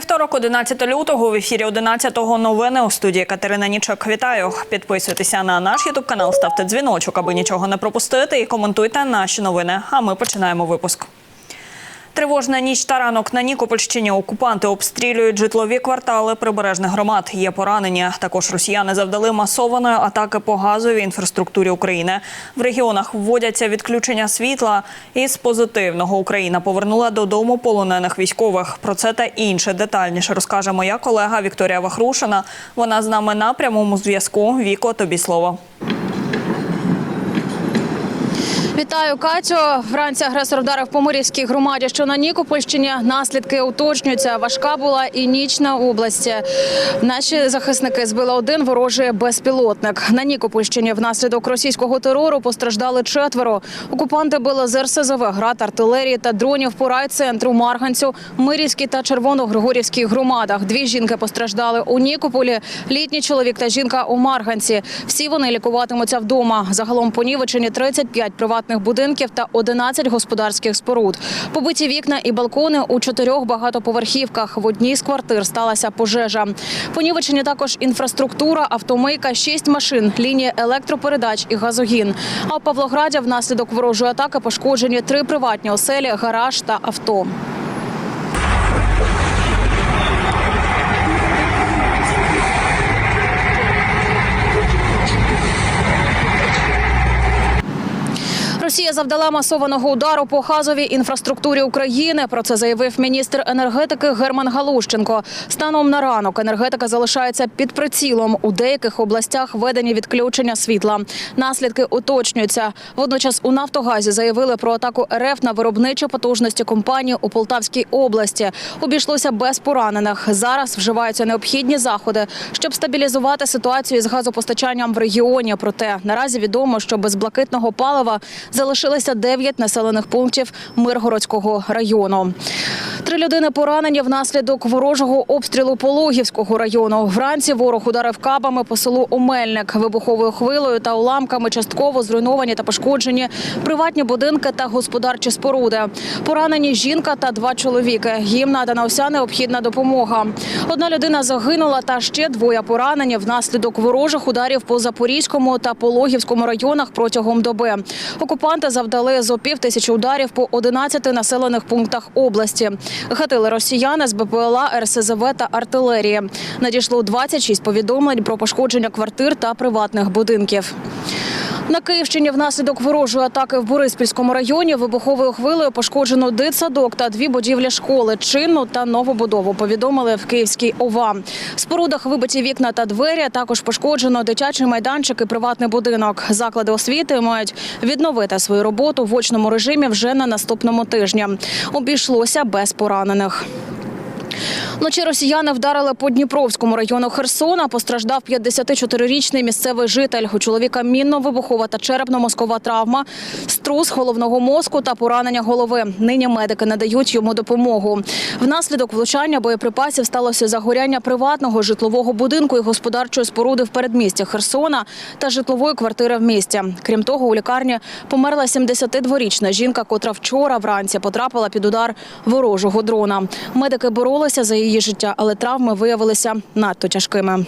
Вівторок, 11 лютого, в ефірі 11-го новини у студії Катерина Нічок. Вітаю. Підписуйтеся на наш ютуб канал, ставте дзвіночок, аби нічого не пропустити, і коментуйте наші новини. А ми починаємо випуск. Тривожна ніч та ранок на Нікопольщині. Окупанти обстрілюють житлові квартали прибережних громад. Є поранення. Також росіяни завдали масованої атаки по газовій інфраструктурі України. В регіонах вводяться відключення світла. Із позитивного Україна повернула додому полонених військових. Про це та інше детальніше розкаже моя колега Вікторія Вахрушина. Вона з нами на прямому зв'язку. Віко, тобі слово. Вітаю, Катю. Вранці агресор вдарив по Мирівській громаді, що на Нікопольщині. Наслідки уточнюються. Важка була і ніч на області. Наші захисники збили один ворожий безпілотник. На Нікопольщині внаслідок російського терору постраждали четверо. Окупанти били з РСЗВ, град, артилерії та дронів по райцентру Марганцю, Мирівській та Червоногригорівській громадах. Дві жінки постраждали у Нікополі. Літній чоловік та жінка у Марганці. Всі вони лікуватимуться вдома. Загалом понівечені 35 приватних будинків та 11 господарських споруд. Побиті вікна і балкони у чотирьох багатоповерхівках. В одній з квартир сталася пожежа. Понівечені також інфраструктура, автомийка, шість машин, лінії електропередач і газогін. А у Павлограді внаслідок ворожої атаки пошкоджені три приватні оселі, гараж та авто. Завдала масованого удару по газовій інфраструктурі України. Про це заявив міністр енергетики Герман Галущенко. Станом на ранок енергетика залишається під прицілом. У деяких областях введені відключення світла. Наслідки уточнюються. Водночас у Нафтогазі заявили про атаку РФ на виробничі потужності компанії у Полтавській області. Обійшлося без поранених. Зараз вживаються необхідні заходи, щоб стабілізувати ситуацію з газопостачанням в регіоні. Проте наразі відомо, що без блакитного палива залишилися 9 населених пунктів Миргородського району. Три людини поранені внаслідок ворожого обстрілу Пологівського району. Вранці ворог ударив кабами по селу Омельник. Вибуховою хвилою та уламками частково зруйновані та пошкоджені приватні будинки та господарчі споруди. Поранені жінка та два чоловіки. Їм надана вся необхідна допомога. Одна людина загинула, та ще двоє поранені внаслідок ворожих ударів по Запорізькому та Пологівському районах протягом доби. Окупанти завдали зо пів тисячі ударів по 11 населених пунктах області. Гатили росіяни з БПЛА, РСЗВ та артилерії. Надійшло 26 повідомлень про пошкодження квартир та приватних будинків. На Київщині внаслідок ворожої атаки в Бориспільському районі вибуховою хвилею пошкоджено дитсадок та дві будівлі школи, чинну та новобудову. Повідомили в Київській ОВА. В спорудах вибиті вікна та двері. Також пошкоджено дитячий майданчик і приватний будинок. Заклади освіти мають відновити свою роботу в очному режимі вже на наступному тижні. Обійшлося без поранених. Вночі росіяни вдарили по Дніпровському району Херсона. Постраждав 54-річний місцевий житель. У чоловіка мінно-вибухова та черепно-мозкова травма, струс головного мозку та поранення голови. Нині медики надають йому допомогу. Внаслідок влучання боєприпасів сталося загоряння приватного житлового будинку і господарчої споруди в передмісті Херсона та житлової квартири в місті. Крім того, у лікарні померла 72-річна жінка, котра вчора вранці потрапила під удар ворожого дрона. Медики боролися за її життя, але травми виявилися надто тяжкими.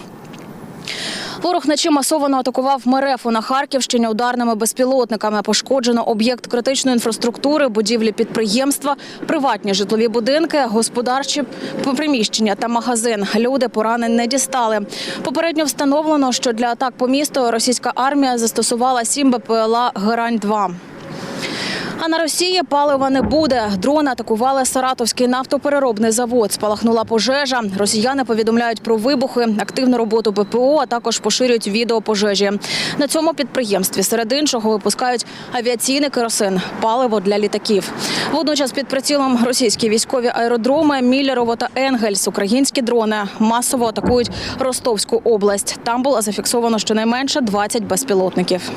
Ворог вночі масово атакував Мерефу на Харківщині ударними безпілотниками. Пошкоджено об'єкт критичної інфраструктури, будівлі підприємства, приватні житлові будинки, господарчі приміщення та магазин. Люди поранень не дістали. Попередньо встановлено, що для атак по місту російська армія застосувала сім БПЛА Герань-2. А на Росії палива не буде. Дрони атакували Саратовський нафтопереробний завод. Спалахнула пожежа. Росіяни повідомляють про вибухи, активну роботу ППО, а також поширюють відео пожежі. На цьому підприємстві серед іншого випускають авіаційний керосин, паливо для літаків. Водночас під прицілом російські військові аеродроми Міллерово та Енгельс. Українські дрони масово атакують Ростовську область. Там було зафіксовано щонайменше 20 безпілотників.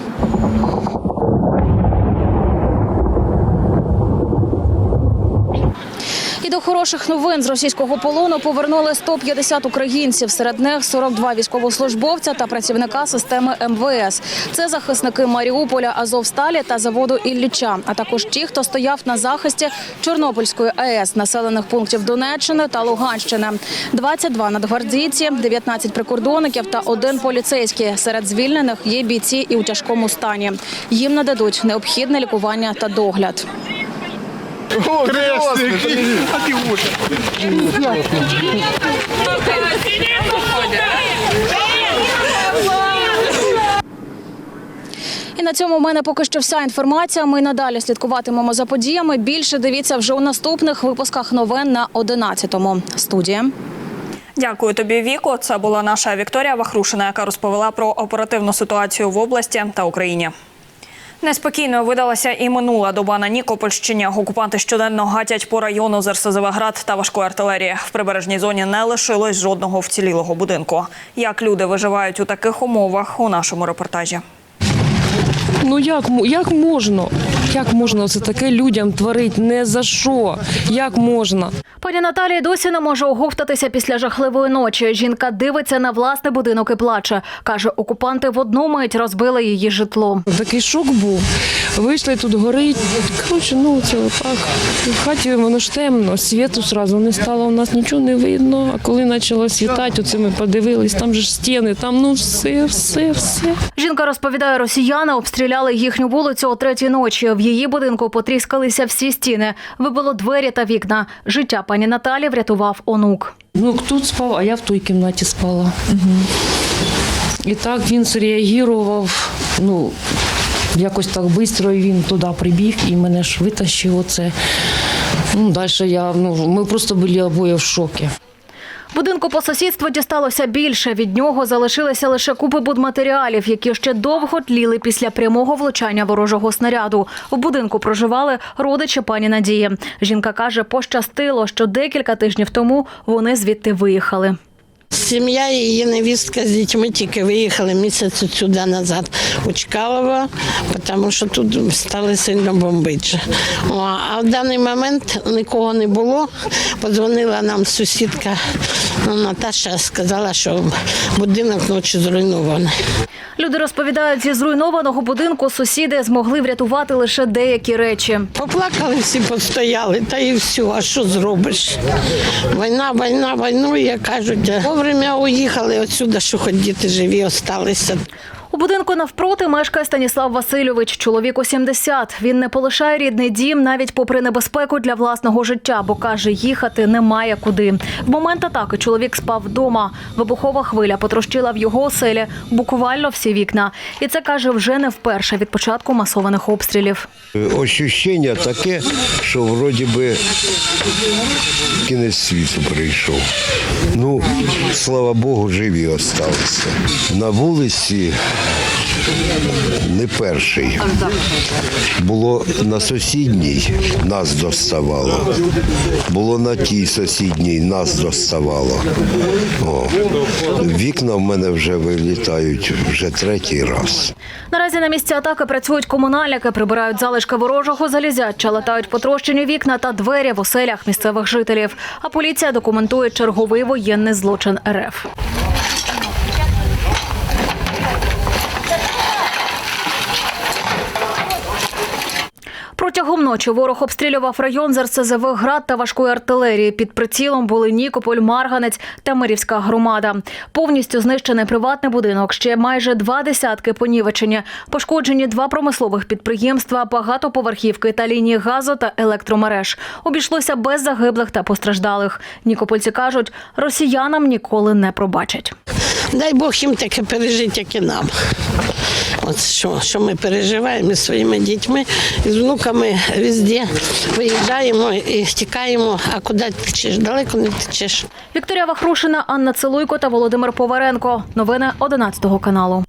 І до хороших новин з російського полону повернули 150 українців. Серед них 42 військовослужбовця та працівника системи МВС. Це захисники Маріуполя, Азовсталі та заводу Ілліча, а також ті, хто стояв на захисті Чорнобильської АЕС, населених пунктів Донеччини та Луганщини. 22 надгвардійці, 19 прикордонників та один поліцейський. Серед звільнених є бійці і у тяжкому стані. Їм нададуть необхідне лікування та догляд. І на цьому в мене поки що вся інформація. Ми надалі слідкуватимемо за подіями. Більше дивіться вже у наступних випусках новин на 11-му. Студія. Дякую тобі, Віко. Це була наша Вікторія Вахрушина, яка розповіла про оперативну ситуацію в області та Україні. Неспокійною видалася і минула доба на Нікопольщині. Окупанти щоденно гатять по району з РСЗВ-град та важкої артилерії. В прибережній зоні не лишилось жодного вцілілого будинку. Як люди виживають у таких умовах у нашому репортажі? Ну як, як можна? Як можна це таке людям творити? Не за що? Як можна? Пані Наталія досі не може оговтатися після жахливої ночі. Жінка дивиться на власний будинок і плаче. Каже, окупанти в одну мить розбили її житло. Такий шок був. Вийшли тут горить. Коротше, ну це отак. В хаті воно ж темно, світу зразу не стало, у нас нічого не видно. А коли почало світати, оце ми подивились, там же ж стіни, там ну все, все, все. Жінка розповідає, росіяни обстріляли їхню вулицю о третій ночі. В її будинку потріскалися всі стіни, вибило двері та вікна. Життя пані Наталі врятував онук. Ну тут спав, а я в той кімнаті спала. І так він зреагував, ну, якось так швидко, він туди прибіг і мене ж витащив оце. Ну, далі я, ну, ми просто були обоє в шокі. Будинку по сусідству дісталося більше. Від нього залишилися лише купи будматеріалів, які ще довго тліли після прямого влучання ворожого снаряду. У будинку проживали родичі пані Надії. Жінка каже, пощастило, що декілька тижнів тому вони звідти виїхали. Сім'я і її невістка з дітьми тільки виїхали місяць сюди назад у Чкалово, тому що тут стали сильно бомбити. А в даний момент нікого не було. Подзвонила нам сусідка ну, Наташа, сказала, що будинок ночі зруйнований. Люди розповідають, зі зруйнованого будинку сусіди змогли врятувати лише деякі речі. Поплакали всі, постояли, та і все, а що зробиш? Війна, війна, війну, як кажуть, вовремя уїхали отсюда, що хоч діти живі осталися. У будинку навпроти мешкає Станіслав Васильович, чоловіку 70. Він не полишає рідний дім навіть попри небезпеку для власного життя, бо каже, їхати немає куди. В момент атаки чоловік спав вдома. Вибухова хвиля потрощила в його оселі буквально всі вікна. І це каже вже не вперше від початку масованих обстрілів. Ощущення таке, що вроді би кінець світу прийшов. Ну, слава Богу, живі осталися. На вулиці не перший. Було на сусідній, нас доставало. Було на тій сусідній, нас доставало. О. Вікна в мене вже вилітають вже третій раз. Наразі на місці атаки працюють комунальники, прибирають залишки ворожого залізяча, латають потрощені вікна та двері в оселях місцевих жителів. А поліція документує черговий воєнний злочин РФ. Протягом ночі ворог обстрілював район з РСЗВ град та важкої артилерії. Під прицілом були Нікополь, Марганець та Мирівська громада. Повністю знищений приватний будинок. Ще майже два десятки понівечення. Пошкоджені два промислових підприємства, багатоповерхівки та лінії газу та електромереж. Обійшлося без загиблих та постраждалих. Нікопольці кажуть, росіянам ніколи не пробачать. Дай Бог їм таке пережити, як і нам. От що, що ми переживаємо із своїми дітьми, з внуками везде виїжджаємо і тікаємо, а куди течеш? Далеко не течеш. Вікторія Вахрушина, Анна Целуйко та Володимир Поваренко. Новини 11 каналу.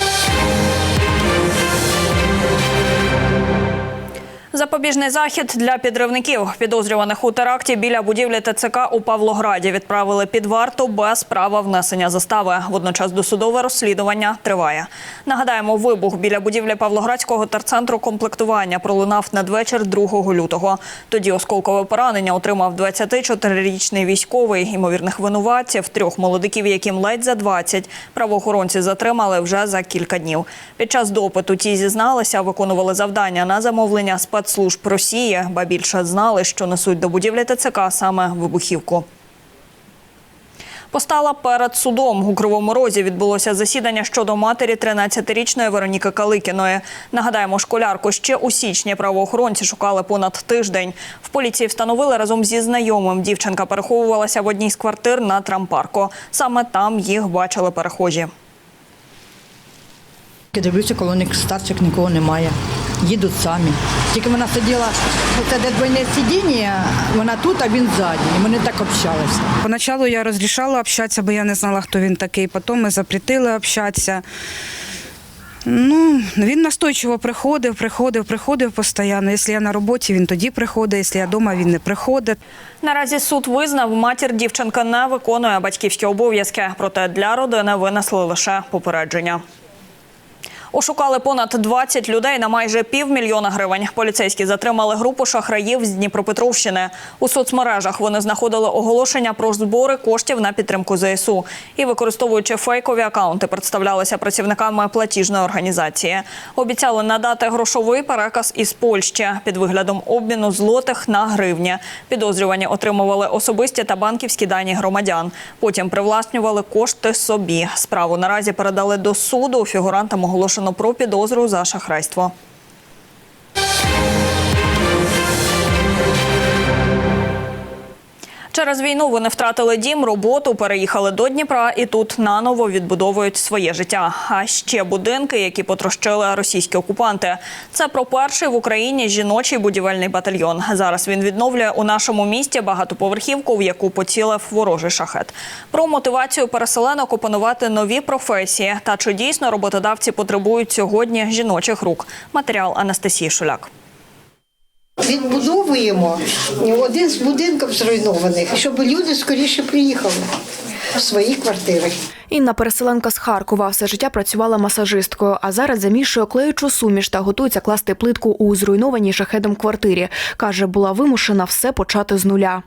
Запобіжний захід для підривників, підозрюваних у теракті біля будівлі ТЦК у Павлограді, відправили під варту без права внесення застави. Водночас досудове розслідування триває. Нагадаємо, вибух біля будівлі Павлоградського терцентру комплектування пролунав надвечір 2 лютого. Тоді осколкове поранення отримав 24-річний військовий. Імовірних винуватців трьох молодиків, яким ледь за 20, правоохоронці затримали вже за кілька днів. Під час допиту ті зізналися, виконували завдання на замовлення спецслужб Росії, ба більше знали, що несуть до будівлі ТЦК саме вибухівку. Постала перед судом у Кривому Розі відбулося засідання щодо матері 13-річної Вероніки Каликіної. Нагадаємо, школярку ще у січні правоохоронці шукали понад тиждень. В поліції встановили разом зі знайомим. Дівчинка переховувалася в одній з квартир на трампарку. Саме там їх бачили перехожі. Дивлюся, коло них старших нікого немає. Їдуть самі. Тільки вона сиділа, це де двойне сидіння, вона тут, а він ззаді. І вони так общалися. Поначалу я розрішала общатися, бо я не знала, хто він такий. Потім ми запретили общатися. Ну, він настойчиво приходив, приходив, приходив постійно. Якщо я на роботі, він тоді приходить, якщо я вдома, він не приходить. Наразі суд визнав, матір дівчинка не виконує батьківські обов'язки, проте для родини винесли лише попередження. Ошукали понад 20 людей на майже півмільйона гривень. Поліцейські затримали групу шахраїв з Дніпропетровщини. У соцмережах вони знаходили оголошення про збори коштів на підтримку ЗСУ і, використовуючи фейкові акаунти, представлялися працівниками платіжної організації. Обіцяли надати грошовий переказ із Польщі під виглядом обміну злотих на гривні. Підозрювані отримували особисті та банківські дані громадян. Потім привласнювали кошти собі. Справу наразі передали до суду. Фігурантам оголошено про підозру за шахрайство. Через війну вони втратили дім, роботу, переїхали до Дніпра і тут наново відбудовують своє життя. А ще будинки, які потрощили російські окупанти. Це про перший в Україні жіночий будівельний батальйон. Зараз він відновлює у нашому місті багатоповерхівку, в яку поцілив ворожий шахет. Про мотивацію переселенок опанувати нові професії та чи дійсно роботодавці потребують сьогодні жіночих рук. Матеріал Анастасії Шуляк. Відбудовуємо один з будинків зруйнованих, щоб люди скоріше приїхали в свої квартири. Інна переселенка з Харкова все життя працювала масажисткою, а зараз замішує клеючу суміш та готується класти плитку у зруйнованій шахедом квартирі. Каже, була вимушена все почати з нуля.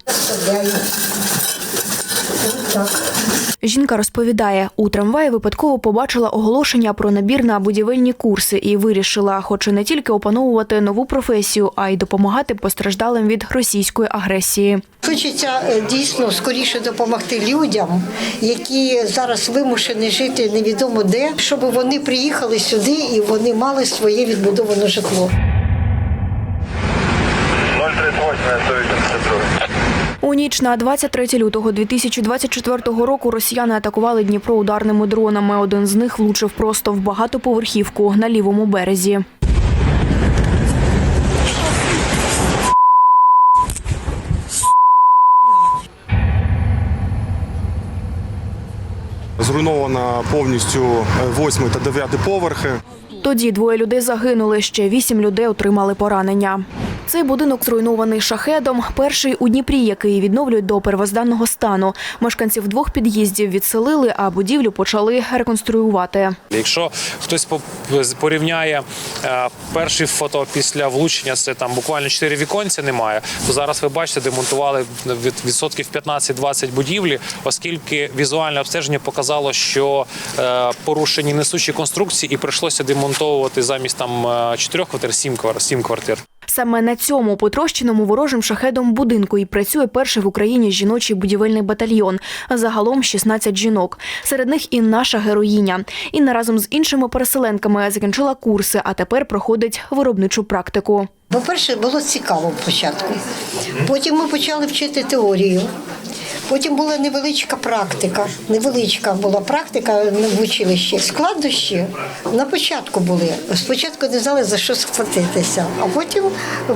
Жінка розповідає, у трамваї випадково побачила оголошення про набір на будівельні курси і вирішила, хоче не тільки опановувати нову професію, а й допомагати постраждалим від російської агресії. Хочеться е, дійсно скоріше допомогти людям, які зараз вимушені жити невідомо де, щоб вони приїхали сюди і вони мали своє відбудоване житло. 038 182. У ніч на 23 лютого 2024 року росіяни атакували Дніпро ударними дронами. Один з них влучив просто в багатоповерхівку на лівому березі. Зруйнована повністю 8 та 9 поверхи. Тоді двоє людей загинули, ще вісім людей отримали поранення. Цей будинок зруйнований шахедом. Перший у Дніпрі, який відновлюють до первозданного стану. Мешканців двох під'їздів відселили, а будівлю почали реконструювати. Якщо хтось по- порівняє е, перший фото після влучення, це там буквально 4 віконця немає, то зараз ви бачите, демонтували від відсотків 15-20 будівлі, оскільки візуальне обстеження показало, що е, порушені несучі конструкції, і прийшлося демонтовувати замість там е, чотирьох квартир, сім квартир. Сім квартир. Саме на цьому потрощеному ворожим шахедом будинку і працює перший в Україні жіночий будівельний батальйон. Загалом 16 жінок. Серед них і наша героїня. Інна разом з іншими переселенками закінчила курси, а тепер проходить виробничу практику. По-перше, було цікаво спочатку. Потім ми почали вчити теорію. Потім була невеличка практика. Невеличка була практика в училищі. Складнощі на початку були. Спочатку не знали за що схватитися, а потім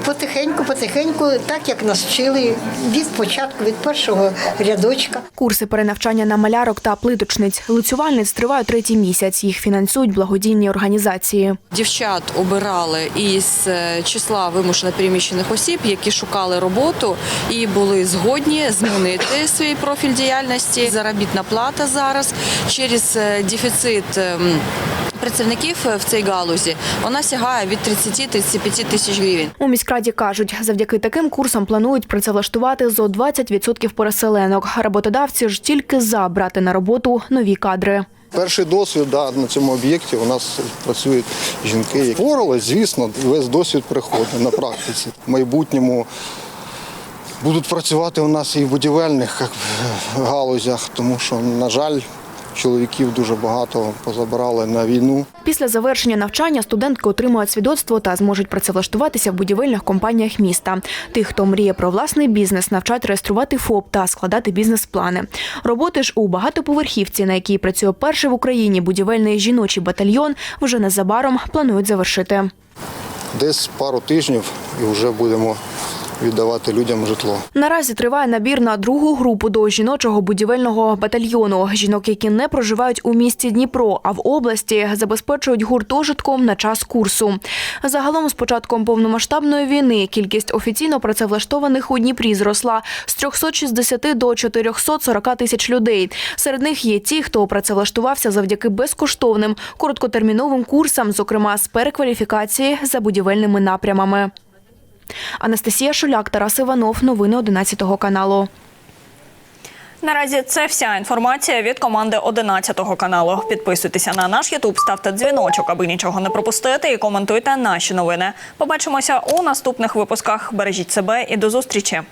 потихеньку, потихеньку, так як нас вчили від початку, від першого рядочка. Курси перенавчання на малярок та плиточниць, лицювальниць тривають третій місяць. Їх фінансують благодійні організації. Дівчат обирали із е, числа вимушено переміщених осіб, які шукали роботу і були згодні змінити свій профіль діяльності. Заробітна плата зараз через е, дефіцит. ем, Працівників в цій галузі вона сягає від 30-35 тисяч гривень. У міськраді кажуть, завдяки таким курсам планують працевлаштувати зо 20% переселенок. Роботодавці ж тільки за брати на роботу нові кадри. Перший досвід да, на цьому об'єкті у нас працюють жінки. які Впорались, звісно, весь досвід приходить на практиці. В майбутньому будуть працювати у нас і в будівельних галузях, тому що, на жаль, чоловіків дуже багато позабирали на війну. Після завершення навчання студентки отримують свідоцтво та зможуть працевлаштуватися в будівельних компаніях міста. Тих, хто мріє про власний бізнес, навчать реєструвати ФОП та складати бізнес-плани. Роботи ж у багатоповерхівці, на якій працює перший в Україні будівельний жіночий батальйон, вже незабаром планують завершити. Десь пару тижнів і вже будемо віддавати людям житло. Наразі триває набір на другу групу до жіночого будівельного батальйону. Жінок, які не проживають у місті Дніпро, а в області забезпечують гуртожитком на час курсу. Загалом, з початком повномасштабної війни, кількість офіційно працевлаштованих у Дніпрі зросла з 360 до 440 тисяч людей. Серед них є ті, хто працевлаштувався завдяки безкоштовним короткотерміновим курсам, зокрема з перекваліфікації за будівельними напрямами. Анастасія Шуляк, Тарас Іванов. Новини 11 каналу. Наразі це вся інформація від команди 11 каналу. Підписуйтеся на наш Ютуб, ставте дзвіночок, аби нічого не пропустити, і коментуйте наші новини. Побачимося у наступних випусках. Бережіть себе і до зустрічі.